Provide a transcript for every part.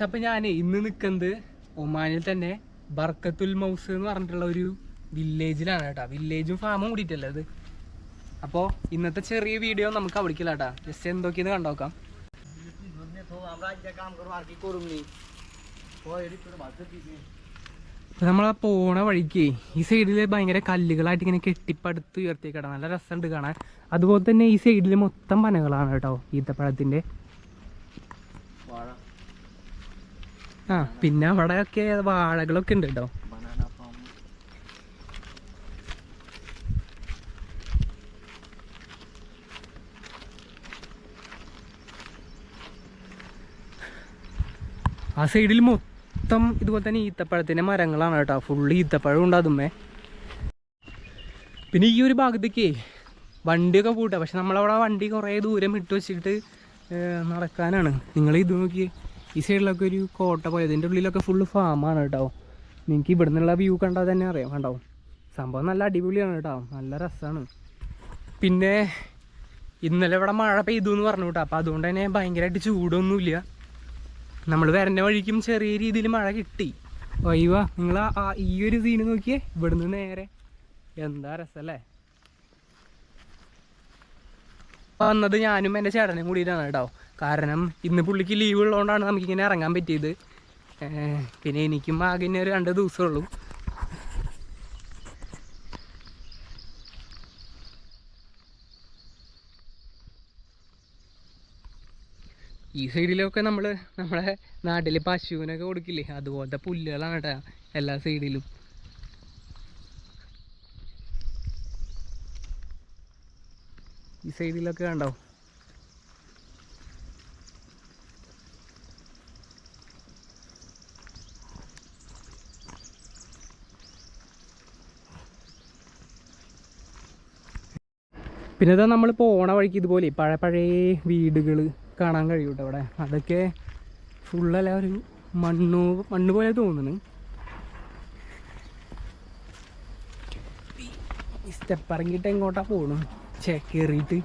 Guys അപ്പൊ ഞാൻ ഇന്ന് നിൽക്കുന്നത് ഒമാനിൽ തന്നെ ബർക്കത്തുൽ മൗസ് എന്ന് പറഞ്ഞിട്ടുള്ള ഒരു വില്ലേജിലാണ് കേട്ടോ. വില്ലേജും ഫാമും കൂടിയിട്ടല്ലേ അത്? അപ്പോൾ ഇന്നത്തെ ചെറിയ വീഡിയോ നമുക്ക് അവിടേക്കില്ല കേട്ടോ. ജസ്റ്റ് എന്തൊക്കെയെന്ന് കണ്ടോക്കാം. നമ്മളാ പോണ വഴിക്ക് ഈ സൈഡിൽ ഭയങ്കര കല്ലുകളായിട്ട് ഇങ്ങനെ കെട്ടിപ്പടുത്ത് ഉയർത്തിയേക്കട നല്ല രസമുണ്ട് കാണാൻ. അതുപോലെ തന്നെ ഈ സൈഡിൽ മൊത്തം പനകളാണ് കേട്ടോ. ഈത്തപ്പഴത്തിന്റെ ആ പിന്നെ അവിടെ ഒക്കെ വാഴകളൊക്കെ ഉണ്ട് കേട്ടോ ആ സൈഡിൽ മൊത്തം ഇതുപോലെ തന്നെ ഈത്തപ്പഴത്തിന്റെ മരങ്ങളാണ് കേട്ടോ. ഫുള്ള് ഈത്തപ്പഴം ഉണ്ട് പിന്നെ ഈ ഒരു ഭാഗത്തേക്ക് വണ്ടിയൊക്കെ കൂട്ടുക പക്ഷെ നമ്മളവിടെ വണ്ടി കുറേ ദൂരം ഇട്ട് വെച്ചിട്ട് നടക്കാനാണ്. നിങ്ങൾ ഇത് നോക്കി ഈ സൈഡിലൊക്കെ ഒരു കോട്ട പോലെ ഇതിന്റെ ഉള്ളിലൊക്കെ ഫുള്ള് ഫാമാണ് കേട്ടോ നിങ്ങൾക്ക് ഇവിടെ നിന്നുള്ള വ്യൂ കണ്ടാൽ തന്നെ അറിയാം കണ്ടോ? സംഭവം നല്ല അടിപൊളിയാണ് കേട്ടോ നല്ല രസമാണ് പിന്നെ ഇന്നലെ ഇവിടെ മഴ പെയ്തു എന്ന് പറഞ്ഞു കേട്ടോ അപ്പോൾ അതുകൊണ്ട് തന്നെ ഭയങ്കരമായിട്ട് ചൂടൊന്നുമില്ല. നമ്മൾ വരന്റെ വഴിക്കും ചെറിയ രീതിയിൽ മഴ കിട്ടി. വൈവ നിങ്ങൾ ആ ഈ ഒരു സീന് നോക്കിയേ? ഇവിടുന്ന് നേരെ. എന്താ രസല്ലേ? വന്നത് ഞാനും എന്റെ ചേട്ടനും കൂടിയിട്ടാണ് കേട്ടോ കാരണം ഇന്ന് പുള്ളിക്ക് ലീവ് ഉള്ളതുകൊണ്ടാണ് നമുക്കിങ്ങനെ ഇറങ്ങാൻ പറ്റിയത്. പിന്നെ എനിക്കും ആകെ ഒരു രണ്ട് ദിവസമേ ഉള്ളൂ. ഈ സൈഡിലൊക്കെ നമ്മൾ നമ്മളെ നാട്ടിൽ പശുവിനൊക്കെ കൊടുക്കില്ലേ? അതുപോലത്തെ പുല്ലുകളാണ് കേട്ടോ എല്ലാ സൈഡിലും. ഈ സൈഡിലൊക്കെ കണ്ടോ? പിന്നെ ഇതാ നമ്മൾ ഓണ വഴിക്ക് ഇതുപോലെ പഴയ പഴയ വീടുകൾ കാണാൻ കഴിയും അവിടെ? അതൊക്കെ ഫുള്ളല്ല ഒരു മണ്ണു മണ്ണ് പോലെ തോന്നുന്നു. സ്റ്റെപ്പ് ഇറങ്ങിയിട്ട് എങ്ങോട്ടാണ് പോകണം ചേ കയറിയിട്ട്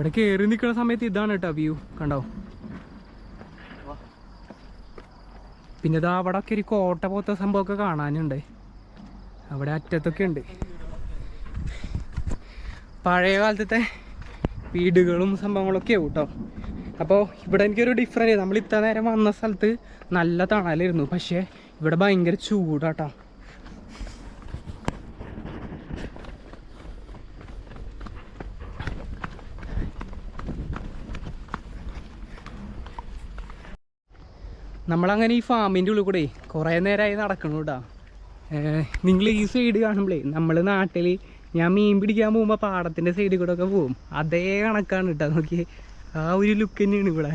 ഇവിടെ കേറി നിൽക്കുന്ന സമയത്ത് ഇതാണ് കേട്ടോ വ്യൂ കണ്ടോ? പിന്നെ ഇതാ അവിടെ ഒക്കെ ഒരു കോട്ട പോലത്തെ സംഭവമൊക്കെ കാണാനുണ്ട്. അവിടെ അറ്റത്തൊക്കെ ഉണ്ട്. പഴയ കാലത്തെ വീടുകളും സംഭവങ്ങളൊക്കെ ആവും കേട്ടോ. അപ്പോൾ ഇവിടെ എനിക്കൊരു ഡിഫറന്റ് നമ്മൾ ഇത്ര നേരം വന്ന സ്ഥലത്ത് നല്ല തണലായിരുന്നു. പക്ഷേ ഇവിടെ ഭയങ്കര ചൂടാട്ടോ നമ്മളങ്ങനെ ഈ ഫാമിന്റെ ഉള്ളിൽ കൂടെ കുറേ നേരമായി നടക്കണു കേട്ടോ നിങ്ങൾ ഈ സൈഡ് കാണുമ്പോഴേ നമ്മൾ നാട്ടിൽ ഞാൻ മീൻ പിടിക്കാൻ പോകുമ്പോൾ പാടത്തിന്റെ സൈഡിൽ കൂടെ ഒക്കെ പോകും. അതേ കണക്കാണ് കേട്ടോ നോക്കി ആ ഒരു ലുക്ക് തന്നെയാണ് ഇവിടെ.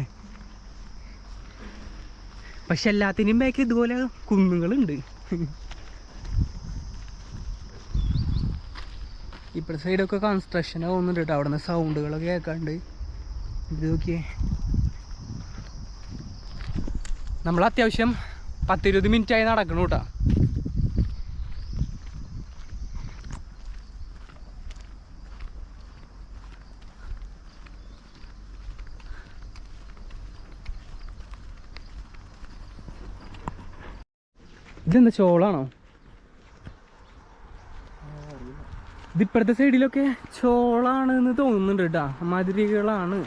പക്ഷെ എല്ലാത്തിനും ബാക്കി ഇതുപോലെ കുന്നുകളുണ്ട്. ഇപ്പോഴത്തെ സൈഡൊക്കെ കൺസ്ട്രക്ഷൻ ആവുന്നുണ്ട് കേട്ടോ അവിടെ നിന്ന് സൗണ്ടുകളൊക്കെ കേൾക്കാണ്ട് ഇത് നോക്കിയേ. നമ്മൾ അത്യാവശ്യം പത്തിരുപത് മിനിറ്റ് ആയി നടക്കണം കേട്ടോ ഇതെന്താ ചോളാണോ? ഇതിപ്പോഴത്തെ സൈഡിലൊക്കെ ചോളാണ് എന്ന് തോന്നുന്നുണ്ട് കേട്ടോ മതിരികളാണ്.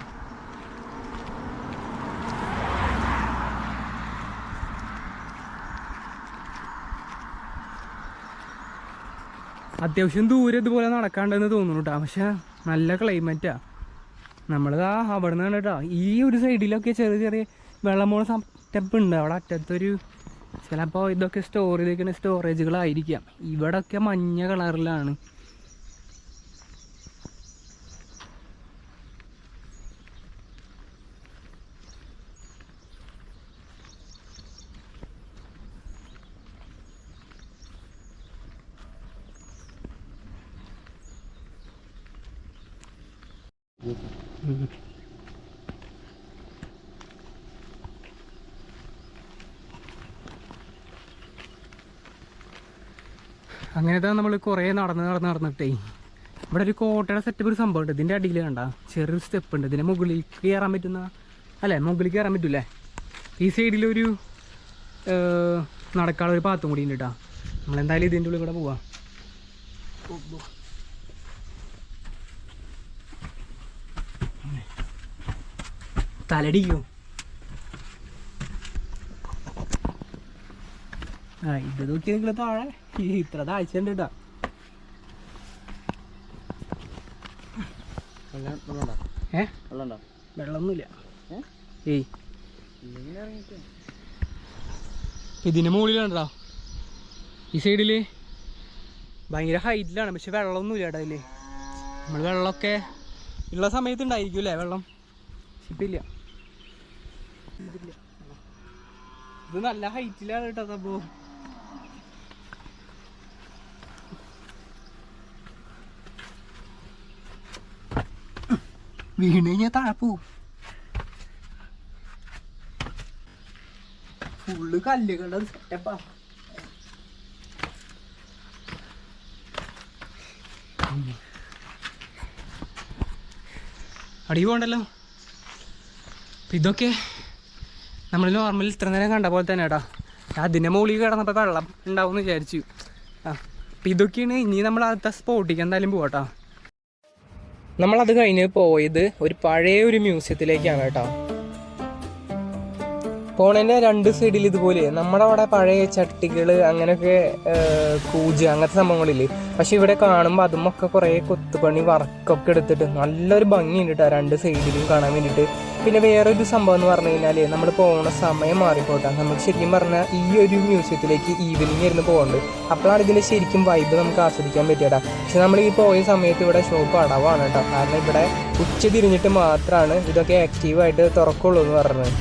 അത്യാവശ്യം ദൂരെ ഇതുപോലെ നടക്കാണ്ടെന്ന് തോന്നുന്നു കേട്ടോ പക്ഷെ നല്ല ക്ലൈമറ്റാ നമ്മളിതാ അവിടെ നിന്ന് കേട്ടോ ഈ ഒരു സൈഡിലൊക്കെ ചെറിയ ചെറിയ വെള്ളമോള സ്റ്റെപ്പ് ഉണ്ട്. അവിടെ അറ്റത്തൊരു ചിലപ്പോൾ ഇതൊക്കെ ചെയ്തേക്കുന്ന സ്റ്റോറേജുകളായിരിക്കാം ഇവിടെയൊക്കെ മഞ്ഞ കളറിലാണ് അങ്ങനെ നമ്മൾ കുറേ നടന്ന് നടന്ന് നടന്നിട്ടേ. ഇവിടെ ഒരു കോട്ടയുടെ സെറ്റപ്പ് ഒരു സംഭവം ഉണ്ട് ഇതിന്റെ അടിയിൽ കണ്ട. ചെറിയൊരു സ്റ്റെപ്പ് ഉണ്ട്. ഇതിന്റെ മുകളിലേക്ക് കയറാൻ പറ്റുന്ന അല്ലേ? മുകളിൽ കയറാൻ പറ്റൂലേ ഈ സൈഡിലൊരു നടക്കാനുള്ള ഒരു പാത്തും കൂടി ഉണ്ട് കേട്ടോ നമ്മളെന്തായാലും ഇതിന്റെ ഉള്ളിൽ കൂടെ പോവാം. തലടിക്കോ. ആ ഇത് നോക്കി നിങ്ങൾ താഴെ. ഇത്ര താഴ്ച ഉണ്ട് കേട്ടോ. ഏ? വെള്ളമൊന്നുമില്ല. ഏയ്. ഇതിന് മുകളിലാണ്ടാ ഈ സൈഡിൽ ഭയങ്കര ഹൈറ്റിലാണ് പക്ഷെ വെള്ളമൊന്നുമില്ല കേട്ടോ അതിൽ നമ്മൾ വെള്ളമൊക്കെ ഉള്ള സമയത്ത് ഉണ്ടായിരിക്കും അല്ലേ വെള്ളം? ഇപ്പം ഇല്ല. ഇത് നല്ല ഹൈറ്റിലാണ് കേട്ടോ സംഭവം. വീണ് കഴിഞ്ഞാൽ താഴെ പോവും. ഫുള്ള് കല്ലുകളുടെ സെറ്റപ്പാ അടി പോണ്ടല്ലോ ഇതൊക്കെ നമ്മൾ നോർമൽ ഇത്ര നേരം കണ്ട പോലെ തന്നെ കേട്ടോ അതിന്റെ മുകളിൽ കിടന്നപ്പോൾ വെള്ളം ഉണ്ടാവും എന്ന് വിചാരിച്ചു. ആ അപ്പം ഇതൊക്കെയാണ് ഇനി നമ്മൾ അടുത്ത സ്പോട്ടിക്ക് എന്തായാലും പോകട്ടോ നമ്മളത് കഴിഞ്ഞ് പോയത് ഒരു പഴയ ഒരു മ്യൂസിയത്തിലേക്കാണ് കേട്ടോ. പോണേന്റെ രണ്ട് സൈഡിൽ ഇതുപോലെ നമ്മുടെ അവിടെ പഴയ ചട്ടികൾ അങ്ങനെയൊക്കെ കൂജ് അങ്ങനത്തെ സംഭവങ്ങളില്ലേ. പക്ഷെ ഇവിടെ കാണുമ്പോൾ അതുമൊക്കെ കുറേ കൊത്തുപണി വർക്കൊക്കെ എടുത്തിട്ട് നല്ലൊരു ഭംഗിയുണ്ട് കേട്ടോ രണ്ട് സൈഡിലും കാണാൻ വേണ്ടിയിട്ട്. പിന്നെ വേറൊരു സംഭവം എന്ന് പറഞ്ഞു കഴിഞ്ഞാൽ നമ്മൾ പോകുന്ന സമയം മാറിപ്പോട്ടെ നമുക്ക് ശരിക്കും പറഞ്ഞാൽ ഈ ഒരു മ്യൂസിയത്തിലേക്ക് ഈവനിങ് ഇരുന്ന് പോകുന്നത് അപ്പോഴാണ് ഇതിൽ ശരിക്കും വൈബ് നമുക്ക് ആസ്വദിക്കാൻ പറ്റിയടാ പക്ഷെ നമ്മൾ ഈ പോയ സമയത്ത് ഇവിടെ ഷോപ്പ് അടവാണ് കേട്ടോ. കാരണം ഇവിടെ ഉച്ച തിരിഞ്ഞിട്ട് മാത്രമാണ് ഇതൊക്കെ ആക്റ്റീവായിട്ട് തുറക്കുള്ളൂ എന്ന് പറഞ്ഞത്.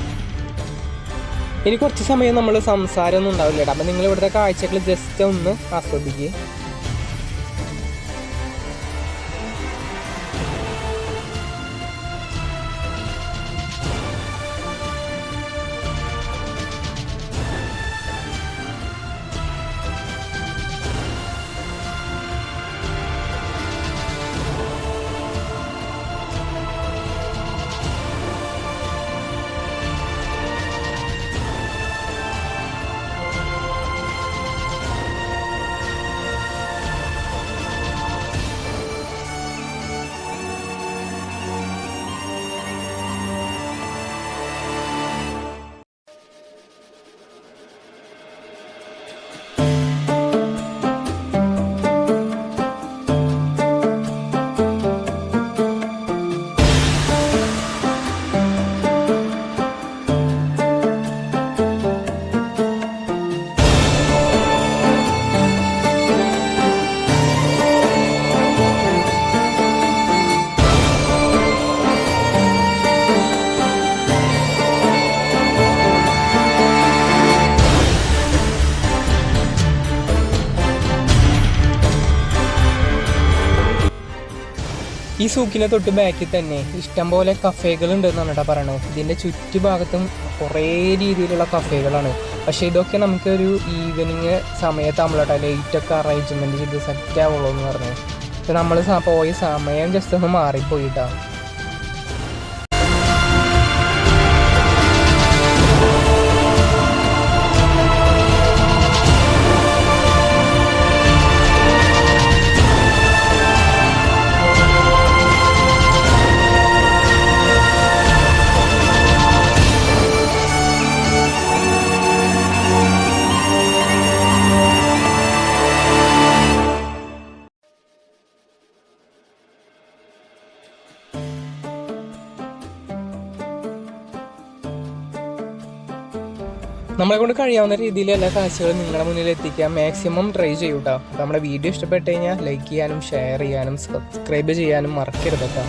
ഇനി കുറച്ച് സമയം നമ്മൾ സംസാരമൊന്നും ഉണ്ടാവില്ല കേട്ടോ അപ്പം നിങ്ങൾ ഇവിടുത്തെ കാഴ്ചകൾ ജസ്റ്റ് ഒന്ന് ആസ്വദിക്കുക സൂക്കിനെ തൊട്ട് ബാക്കിൽ തന്നെ ഇഷ്ടംപോലെ കഫേകൾ ഉണ്ടെന്നാണ് കേട്ടോ പറയണത്. ഇതിന്റെ ചുറ്റുഭാഗത്തും കുറേ രീതിയിലുള്ള കഫേകളാണ് പക്ഷേ ഇതൊക്കെ നമുക്ക് ഒരു ഈവനിങ് സമയത്താകുമ്പോൾ കേട്ടോ ലൈറ്റൊക്കെ അറേഞ്ച്മെന്റ് ചെയ്ത് സെറ്റ് ആവുള്ളൂ എന്ന് പറഞ്ഞു നമ്മൾ പോയ സമയം ജസ്റ്റ് ഒന്ന് മാറിപ്പോയിട്ടാ നമ്മളെ കൊണ്ട് കഴിയാവുന്ന രീതിയിൽ എല്ലാ കാഴ്ചകളും നിങ്ങളുടെ മുന്നിൽ എത്തിക്കാൻ മാക്സിമം ട്രൈ ചെയ്യൂട്ടോ. നമ്മുടെ വീഡിയോ ഇഷ്ടപ്പെട്ട് കഴിഞ്ഞാൽ ലൈക്ക് ചെയ്യാനും ഷെയർ ചെയ്യാനും സബ്സ്ക്രൈബ് ചെയ്യാനും മറക്കരുത് കേട്ടോ.